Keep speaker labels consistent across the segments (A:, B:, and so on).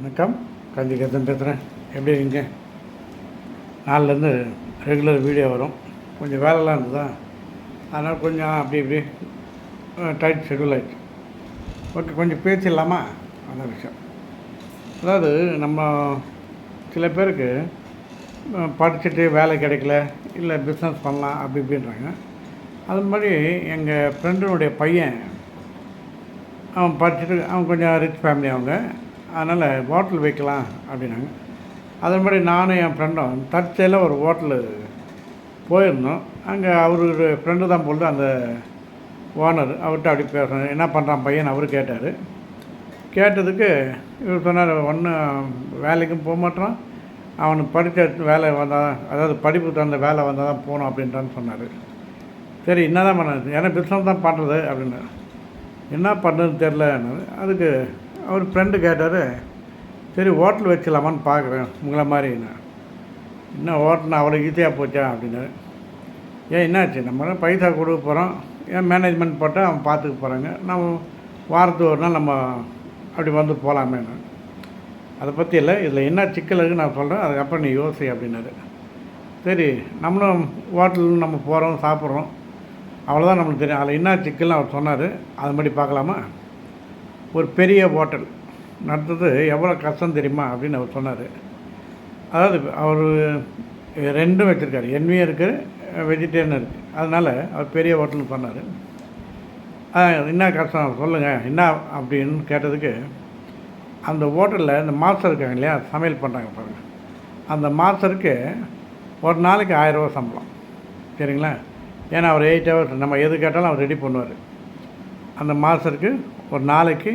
A: வணக்கம். காந்தி பேசுகிறேன் எப்படி இருக்கீங்க? நாளிலேருந்து ரெகுலர் வீடியோ வரும். கொஞ்சம் வேலைலாம் இருந்ததா? அதனால் கொஞ்சம் அப்படி இப்படி டைட் ஷெடியூல் ஆகிடுச்சு ஓகே கொஞ்சம் பேசிடலாமா? அந்த விஷயம். அதாவது நம்ம சில பேருக்கு படிச்சுட்டு வேலை கிடைக்கல இல்லை பிஸ்னஸ் பண்ணலாம் அப்படி இப்படின்றாங்க. அது மாதிரி எங்கள் ஃப்ரெண்டுனுடைய பையன் அவன் படிச்சுட்டு அவன் கொஞ்சம் ரிச் ஃபேமிலி அவங்க. அதனால் ஹோட்டல் வைக்கலாம் அப்படின்னாங்க. அதே மாதிரி நானும் என் ஃப்ரெண்டும் தற்செயலாக ஒரு ஹோட்டலு போயிருந்தோம். அங்கே அவரு ஃப்ரெண்டு தான் பொழுது அந்த ஓனர் அவர்கிட்ட அப்படி பேசுகிறேன் என்ன பண்ணுறான் பையன் அவர் கேட்டார். கேட்டதுக்கு இவர் சொன்னார் ஒன்றும் வேலைக்கும் போக மாட்டான். அவனுக்கு படித்த வேலை வந்தால் அதாவது படிப்பு தகுந்த வேலை வந்தால் தான் போகணும் அப்படின்றான்னு சொன்னார். சரி என்ன தான் பண்ணது ஏன்னா பிஸ்னஸ் தான் பண்ணுறது அப்படின்னாரு. என்ன பண்ணுறதுன்னு தெரில அதுக்கு அவர் ஃப்ரெண்டு கேட்டார் சரி ஹோட்டல் வச்சிடலாமான்னு பார்க்குறேன் உங்களை மாதிரி என்ன ஹோட்டல் அவ்வளோ ஈஸியாக போச்சா? அப்படின்னாரு. ஏன் என்னாச்சு? நம்ம பைசா கொடுக்க போகிறோம் ஏன் மேனேஜ்மெண்ட் போட்டால் அவன் பார்த்துக்க போகிறாங்க நம்ம வாரத்துக்கு ஒரு நாள் நம்ம அப்படி வந்து போகலாமே அதை பற்றி இல்லை இதில் என்ன சிக்கல் இருக்குன்னு நான் சொல்கிறேன் அதுக்கப்புறம் நீ யோசி அப்படின்னாரு. சரி நம்மளும் ஹோட்டல் நம்ம போகிறோம் சாப்பிட்றோம். அவ்வளோதான் நம்மளுக்கு தெரியும். அதில் என்ன சிக்கல்னு அவர் சொன்னார். அது மாதிரி பார்க்கலாமா? ஒரு பெரிய ஹோட்டல். நடந்தது எவ்வளோ கஷ்டம் தெரியுமா அப்படின்னு அவர் சொன்னார். அதாவது அவர் ரெண்டும் வச்சுருக்காரு. என்வியும் இருக்குது வெஜிடேரியன் இருக்குது அதனால் அவர் பெரிய ஹோட்டல்னு சொன்னார். என்ன கஷ்டம்? சொல்லுங்கள் என்ன அப்படின்னு கேட்டதுக்கு அந்த ஹோட்டலில் இந்த மாஸ்டர் இருக்காங்க இல்லையா? சமையல் பண்ணுறாங்க பாருங்கள் அந்த மாஸ்டருக்கு ஒரு நாளைக்கு ஆயிரரூவா சம்பளம். சரிங்களா? ஏன்னா அவர் எயிட் ஹவர்ஸ் நம்ம எது கேட்டாலும் அவர் ரெடி பண்ணுவார். அந்த மாஸ்டருக்கு ஒரு நாளைக்கு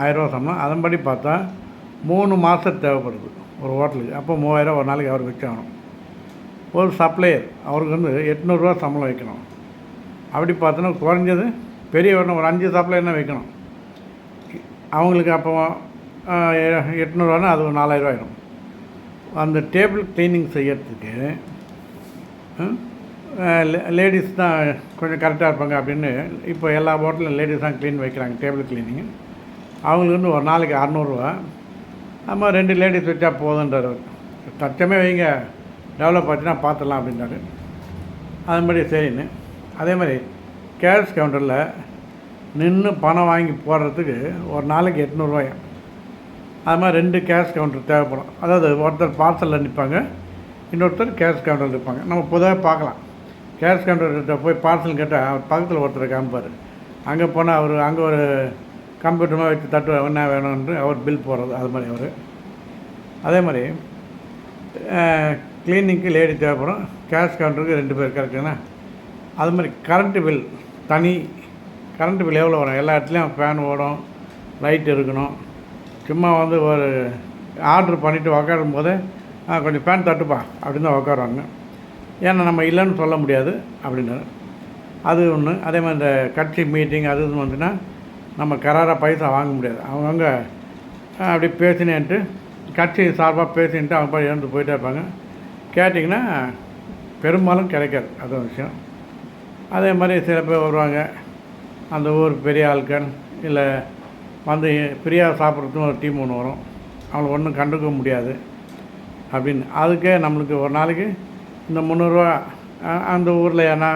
A: ஆயிரரூவா சம்பளம். அதன்படி பார்த்தா மூணு மாதம் தேவைப்படுது ஒரு ஹோட்டலுக்கு. அப்போ மூவாயிரம் ஒரு நாளைக்கு அவர் விற்கணும் ஒரு சப்ளையர் அவருக்கு வந்து எட்நூறுரூவா சம்பளம் வைக்கணும். அப்படி பார்த்தோன்னா குறைஞ்சது பெரிய ஒரு ஒரு அஞ்சு சப்ளையர்னா வைக்கணும். அவங்களுக்கு அப்போ எட்நூறுவானா அது ஒரு நாலாயிரரூவா ஆயிடும். அந்த டேபிள் க்ளீனிங் செய்யறதுக்கு லேடிஸ் தான் கொஞ்சம் கரெக்டாக இருப்பாங்க அப்படின்னு இப்போ எல்லா ஹோட்டலும் லேடிஸ் தான் க்ளீன் வைக்கிறாங்க டேபிள் க்ளீனிங் அவங்களுக்கு வந்து ஒரு நாளைக்கு அறநூறுவா. நம்ம ரெண்டு லேடிஸ் வச்சா போதுன்றார் தச்சமே வைங்க டெவலப் ஆச்சுன்னா பார்த்துடலாம் அப்படின்றாரு. அது மாதிரி சரின்னு. அதே மாதிரி கேஷ் கவுண்டரில் நின்று பணம் வாங்கி போடுறதுக்கு ஒரு நாளைக்கு எட்நூறுவாயா? அது மாதிரி ரெண்டு கேஷ் கவுண்டர் தேவைப்படும். அதாவது ஒருத்தர் பார்சலில் நிற்பாங்க இன்னொருத்தர் கேஷ் கவுண்டரில் இருப்பாங்க நம்ம பொதுவாக பார்க்கலாம். கேஷ் கவுண்டர்கிட்ட போய் பார்சல் கேட்டால் பக்கத்தில் ஒருத்தர் காமிப்பார். அங்கே போனால் அவர் அங்கே ஒரு கம்ப்யூட்டர் மாதிரி வச்சு தட்டு என்ன வேணும்னு அவர் பில் போடுறது அது மாதிரி அவர். அதே மாதிரி க்ளீனிங்க்கு லேடி தேவைப்படும் கேஷ் கவுண்டருக்கு ரெண்டு பேர் கரெக்டுங்களா அது மாதிரி கரண்ட்டு பில் தனி கரண்ட்டு பில் எவ்வளோ வரும்? எல்லா இடத்துலையும் ஃபேன் ஓடும் லைட் இருக்கணும். சும்மா வந்து ஒரு ஆர்டர் பண்ணிவிட்டு உக்காரும் போதே கொஞ்சம் ஃபேன் தட்டுப்பா அப்படின்னு தான் உட்காருவாங்க ஏன்னா நம்ம இல்லைன்னு சொல்ல முடியாது அப்படின்னாரு. அது ஒன்று அதே மாதிரி இந்த கட்சி மீட்டிங் அது இதுன்னு வந்துன்னா நம்ம கராராக பைசா வாங்க முடியாது. அவங்கவுங்க அப்படி பேசினேன்ட்டு கட்சி சார்பாக பேசின்ட்டு அவங்க போய் இறந்து போயிட்டே இருப்பாங்க. கேட்டிங்கன்னா பெரும்பாலும் கிடைக்காது. அது ஒரு விஷயம். அதே மாதிரி சில பேர் வருவாங்க. அந்த ஊர் பெரிய ஆட்கள் இல்லை வந்து ஃப்ரீயாக சாப்பிட்றதுக்கும் ஒரு டீம் ஒன்று வரும். அவங்கள ஒன்றும் கண்டுக்க முடியாது. அப்படின்னு. அதுக்கே நம்மளுக்கு ஒரு நாளைக்கு இந்த முந்நூறுரூவா அந்த ஊரில் ஏன்னா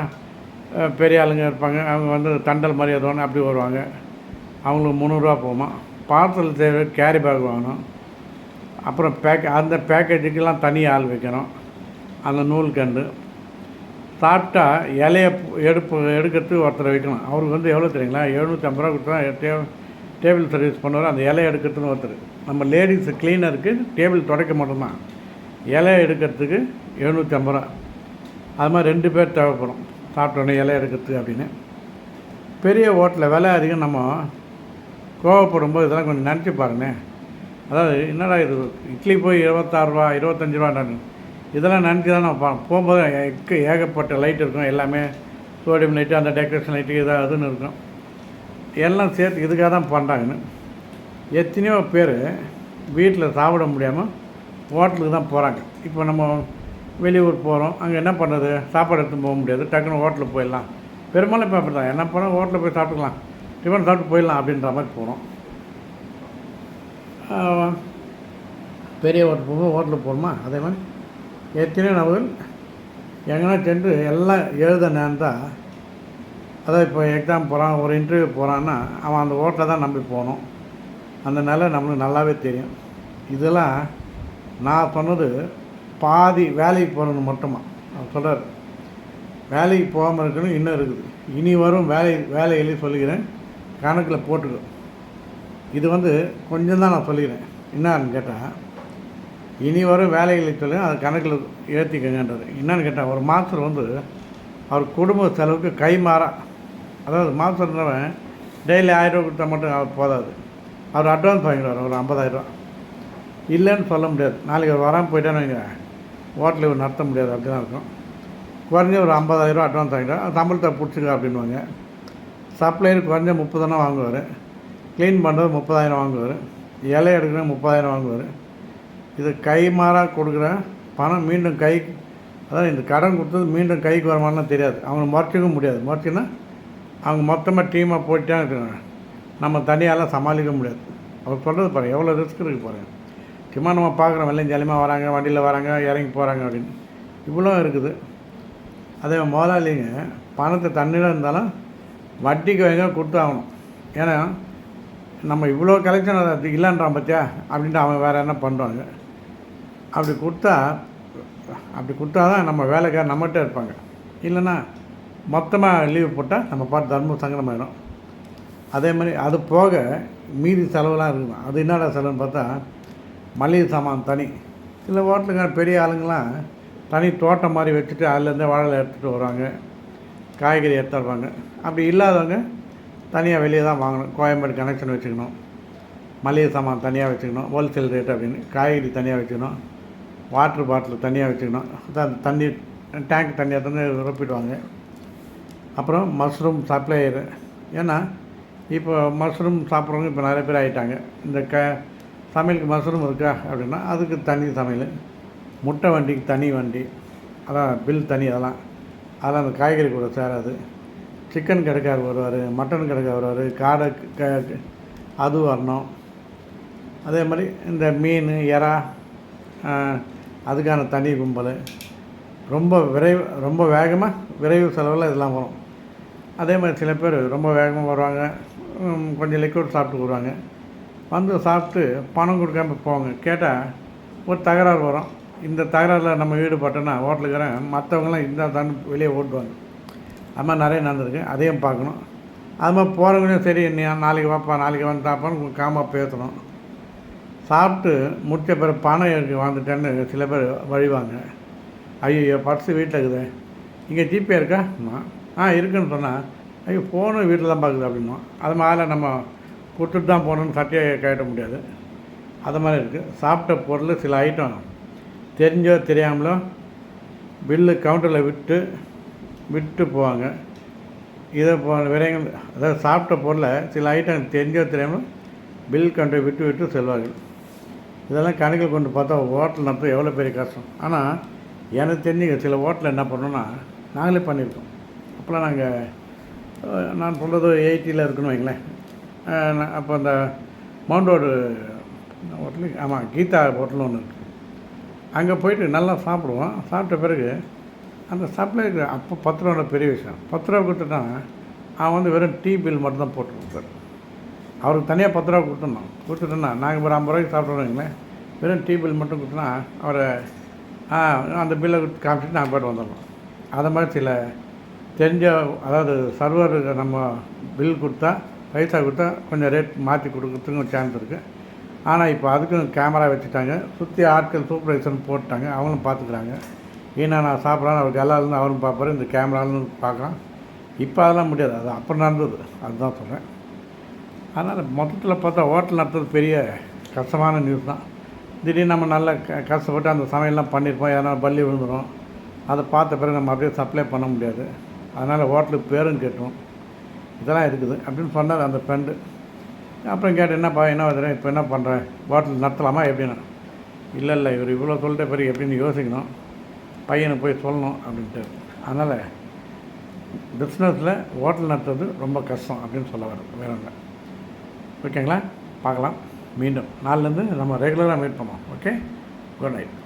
A: பெரிய ஆளுங்க இருப்பாங்க. அவங்க வந்து தண்டல் மாதிரி ஏதோ அப்படி வருவாங்க. அவங்களுக்கு முந்நூறுரூவா போகுமா? பார்சல் தேவை கேரி பேக் வாங்கணும். அப்புறம் பேக் அந்த பேக்கேஜுக்கெல்லாம் தனி ஆள் வைக்கணும். அந்த நூல்கண்டு சாப்பிட்டா இலையை எடுப்பு எடுக்கிறதுக்கு ஒருத்தரை வைக்கணும். அவருக்கு வந்து எவ்வளோ தெரியுங்களா? எழுநூற்றி ஐம்பது ரூபா கொடுத்தா டே டேபிள் சர்வீஸ் பண்ணுவார். அந்த இலைய எடுக்கிறதுன்னு ஒருத்தர். நம்ம லேடிஸ் க்ளீனருக்கு டேபிள் துடைக்க மட்டும்தான். இலை எடுக்கிறதுக்கு எழுநூற்றி ஐம்பது ரூபா. அது மாதிரி ரெண்டு பேர் தேவைப்படும். சாப்பிட்டோன்னே இலை எடுக்கிறதுக்கு அப்படின்னு. பெரிய ஹோட்டலில் விலை அதிகம் நம்ம கோவப்படும் போது இதெல்லாம் கொஞ்சம் நினச்சி பாருங்க அதாவது என்னடா இது? இட்லி போய் இருபத்தாறுரூவா இருபத்தஞ்சி ரூபான்னு இதெல்லாம் நினச்சி தான் நம்ம போகும்போது எக்க ஏகப்பட்ட லைட் இருக்கும். எல்லாமே சோடியம் லைட்டு அந்த டெக்கரேஷன் லைட்டு இதாக அதுன்னு இருக்கும். எல்லாம் சேர்த்து இதுக்காக தான் பண்ணுறாங்கன்னு எத்தனையோ பேர் வீட்டில் சாப்பிட முடியாமல் ஹோட்டலுக்கு தான் போகிறாங்க இப்போ நம்ம வெளியூர் போகிறோம் அங்கே என்ன பண்ணுறது சாப்பாடு எடுத்து போக முடியாது. டக்குன்னு ஹோட்டலுக்கு போயிடலாம். பெரும்பாலும் இப்போ அப்படி தான் என்ன பண்ணால் ஹோட்டலில் போய் சாப்பிட்டுக்கலாம். டிஃபன் சாப்பிட்டு போயிடலாம் அப்படின்ற மாதிரி போகிறோம் பெரிய ஹோட்டல் போகும்போது ஹோட்டலுக்கு போகணுமா அதே மாதிரி எத்தனையோ நபர்கள்? எங்கன்னா சென்று எல்லாம் எழுத நேர்ந்தால் அதாவது இப்போ எக்ஸாம் போகிறான் ஒரு இன்டர்வியூ போகிறான்னா அவன் அந்த ஹோட்டலை தான் நம்பி போகணும். அந்த நிலை நம்மளுக்கு நல்லாவே தெரியும். இதெல்லாம் நான் சொன்னது பாதி வேலைக்கு போகிறது மட்டுமா? அவர் சொல்கிறார் வேலைக்கு போகாமல் இருக்கணும் இன்னும் இருக்குது. இனி வரும் வேலை வேலைகளையும் சொல்லிக்கிறேன் கணக்கில் போட்டுக்கோ. இது வந்து கொஞ்சம் தான் நான் சொல்லிக்கிறேன் என்னன்னு கேட்டால் இனி வரும் வேலைகளை சொல்லி அது கணக்கில் ஏற்றிக்கங்கன்றது என்னன்னு கேட்டால் ஒரு மாஸ்டர் வந்து அவர் குடும்ப செலவுக்கு கை மாறா அதாவது மாதத்துறவன் டெய்லி ஆயிரம் கொடுத்தா மட்டும் அவர் போதாது. அவர் அட்வான்ஸ் வாங்கிடுவார் ஒரு ஐம்பதாயிரரூவா இல்லைன்னு சொல்ல முடியாது. நாளைக்கு அவர் வராமல் போயிட்டான்னு வைங்க. ஹோட்டலில் இவர் நடத்த முடியாது அப்படி தான் இருக்கும். குறைஞ்ச ஒரு ஐம்பதாயிரரூவா அட்வான்ஸ் வாங்கிடுவார் சம்பளத்தை பிடிச்சிக்க அப்படின்வாங்க சப்ளையர் குறைஞ்ச முப்பதாயிரம் வாங்குவார். க்ளீன் பண்ணுறது முப்பதாயிரம் வாங்குவார். இலை எடுக்கிறது முப்பதாயிரம் வாங்குவார். இது கை மாறாக கொடுக்குற பணம் மீண்டும் கை அதாவது இந்த கடன் கொடுத்தது மீண்டும் கைக்கு வருமானலாம் தெரியாது. அவங்க முறைச்சிக்கவும் முடியாது. முறைச்சின்னா அவங்க மொத்தமாக டீமாக போயிட்டே இருக்காங்க நம்ம தனியாலாம் சமாளிக்க முடியாது. அவர் சொல்கிறது பாருங்கள் எவ்வளோ ரிஸ்க் இருக்குது பாருங்கள் சும்மா நம்ம பார்க்குறோம். வெள்ளம் ஜாலியமாக வராங்க வண்டியில் வராங்க இறங்கி போகிறாங்க அப்படின்னு. இவ்வளோ இருக்குது. அதே முதலாளிங்க பணத்தை தண்ணியில் இருந்தாலும் வட்டிக்கு வாங்க கொடுத்து ஆகணும். ஏன்னா நம்ம இவ்வளோ கலெக்ஷன் அது இல்லைன்றான் பார்த்தியா அப்படின்ட்டு அவன் வேறு என்ன பண்ணுறாங்க அப்படி கொடுத்தா அப்படி கொடுத்தா தான் நம்ம வேலைக்கார நம்மகிட்ட இருப்பாங்க. இல்லைன்னா மொத்தமாக லீவு போட்டால் நம்ம பாட்டு தர்மம் சங்கடமாயிடும். அதே மாதிரி அது போக மீதி செலவுலாம் இருக்கும்? அது என்னடா செலவுன்னு பார்த்தா மளிகை சாமான் தனி. சில ஹோட்டலுங்க பெரிய ஆளுங்களாம் தனி தோட்டம் மாதிரி வச்சுட்டு அதுலேருந்தே வாழை எடுத்துகிட்டு வருவாங்க. காய்கறி எடுத்து வருவாங்க. அப்படி இல்லாதவங்க தனியாக வெளியே தான் வாங்கணும். கோயம்பேடு கனெக்ஷன் வச்சுக்கணும். மளிகை சாமான் தனியாக வச்சுக்கணும். ஹோல்சேல் ரேட் அப்படின்னு காய்கறி தனியாக வச்சுக்கணும். வாட்ரு பாட்டில் தனியாக வச்சுக்கணும். அதான் தண்ணி டேங்க் தண்ணியாக தானே ரொப்பிடுவாங்க. அப்புறம் மஷ்ரூம் சப்ளையரு. ஏன்னா இப்போ மஷ்ரூம் சாப்பிட்றவங்க இப்போ நிறைய பேர் ஆகிட்டாங்க இந்த க சமையலுக்கு மஷ்ரூம் இருக்கா அப்படின்னா அதுக்கு தனி சமையல். முட்டை வண்டிக்கு தனி வண்டி அதான் பில் தனி அதெல்லாம். அதெல்லாம் அந்த காய்கறி கூட சேராது. சிக்கன் கடைக்கார் வருவார் மட்டன் கடைக்கார் வருவார் காடை க அது வரணும். அதே மாதிரி இந்த மீன் இறா அதுக்கான தனி கும்பல். ரொம்ப விரைவு ரொம்ப வேகமாக விரைவு செலவில் இதெல்லாம் வரும். அதே மாதிரி சில பேர் ரொம்ப வேகமாக வருவாங்க. கொஞ்சம் லிக்விட் சாப்பிட்டு வருவாங்க. வந்து சாப்பிட்டு பணம் கொடுக்காம போவாங்க. கேட்டால் ஒரு தகராறு வரும். இந்த தகராறில் நம்ம ஈடுபட்டோன்னா ஹோட்டலுக்காரன் மற்றவங்களாம் இந்த தான் வெளியே ஓட்டுவாங்க. அது மாதிரி நிறைய நடந்திருக்கு. அதையும் பார்க்கணும். அது மாதிரி போகிறவங்களையும் சரி நீ நாளைக்கு வாப்பா நாளைக்கு வந்து தாப்பான்னு காமாக பேசணும். சாப்பிட்டு முடித்த பிறகு பணம் இருக்கு வாழ்ந்துட்டேன்னு சில பேர் வழிவாங்க. ஐயோ பர்ஸு வீட்டில் இருக்குது. இங்கே ஜிபே இருக்கா? ஆ இருக்குன்னு சொன்னால் ஐயோ ஃபோனும் வீட்டில் தான் பார்க்குது அப்படின்னா அது மாதிரி நம்ம கொடுத்துட்டு தான் போகணுன்னு சட்டையை கேட்ட முடியாது. அது மாதிரி இருக்குது சாப்பிட்ட பொருள் சில ஐட்டம் தெரிஞ்சோ தெரியாமலோ பில்லு கவுண்டரில் விட்டு விட்டு போவாங்க. இதை போ விரைகள் அதாவது சாப்பிட்ட பொருளை சில ஐட்டம் தெரிஞ்சோ தெரியாமல் பில் கவுண்டரை விட்டு விட்டு செல்வார்கள். இதெல்லாம் கணக்கில் கொண்டு பார்த்தா ஹோட்டல் நடத்த எவ்வளோ பெரிய கஷ்டம். ஆனால் எனக்கு தெரிஞ்சு சில ஹோட்டலில் என்ன பண்ணோன்னா நாங்களே பண்ணியிருக்கோம். அப்போலாம் நாங்கள் நான் சொல்கிறது எயிட்டியில் இருக்கணும் வைங்களேன். அப்போ அந்த மவுண்ட் ரோடு ஹோட்டலு ஆமாம் கீதா ஹோட்டல் ஒன்று இருக்குது அங்கே போயிட்டு நல்லா சாப்பிடுவோம். சாப்பிட்ட பிறகு அந்த சப்ளைக்கு அப்போ பத்து ரூபா பெரிய விஷயம். பத்து ரூபா அவன் வந்து வெறும் டீ பில் மட்டும் தான் போட்டு கொடுத்தாரு அவருக்கு தனியாக பத்து ரூபா கொடுத்துடணும். கொடுத்துட்டோன்னா நாங்கள் ஒரு ஐம்பது ரூபாய்க்கு சாப்பிட்றோங்களேன் வெறும் டீ பில் மட்டும் கொடுத்தோன்னா அவரை அந்த பில்லை கொடுத்து காமிச்சிட்டு நாங்கள் போய்ட்டு வந்துடலாம் அதை மாதிரி சில தெரிஞ்ச அதாவது சர்வருக்கு நம்ம பில் கொடுத்தா பைசா கொடுத்தா கொஞ்சம் ரேட் மாற்றி கொடுக்குறதுக்கும் சான்ஸ் இருக்குது ஆனால் இப்போ அதுக்கும் கேமரா வச்சுட்டாங்க. சுற்றி ஆட்கள் சூப்பர்வைசர்னு போட்டாங்க. அவங்களும் பார்த்துக்குறாங்க ஏன்னா நான் சாப்பிட்றான்னு அவர் கல்லாலேருந்து அவரும் பார்ப்பாரு இந்த கேமராலும் பார்க்குறான் இப்போ அதெல்லாம் முடியாது. அது அப்புறம் நடந்தது. அதுதான் சொல்கிறேன் அதனால் மொத்தத்தில் பார்த்தா ஹோட்டல் நடத்துறது பெரிய கஷ்டமான நியூஸ் தான். திடீர்னு நம்ம நல்லா க கஷ்டப்பட்டு அந்த சமையல்லாம் பண்ணியிருப்போம் எதனா பள்ளி விழுந்துடும் அதை பார்த்த பிறகு நம்ம அப்படியே சப்ளை பண்ண முடியாது. அதனால் ஹோட்டலுக்கு பேரும் கேட்டோம். இதெல்லாம் இருக்குது அப்படின்னு சொன்னார் அந்த ஃப்ரெண்டு. அப்புறம் கேட்டு என்னப்பா என்ன வருது இப்போ என்ன பண்ணுறேன் பாட்டில் நடத்தலாமா எப்படின்னு? இல்லை இல்லை இவர் இவ்வளோ சொல்லிட்ட பிறகு எப்படின்னு யோசிக்கணும். பையனை போய் சொல்லணும் அப்படின்ட்டு. அதனால் பிஸ்னஸில் ஹோட்டல் நடத்துறது ரொம்ப கஷ்டம் அப்படின்னு சொல்ல வர வேணுங்க ஓகேங்களா? பார்க்கலாம். மீண்டும் நாளிலேருந்து நம்ம ரெகுலராக மீட் பண்ணுவோம். ஓகே? Good night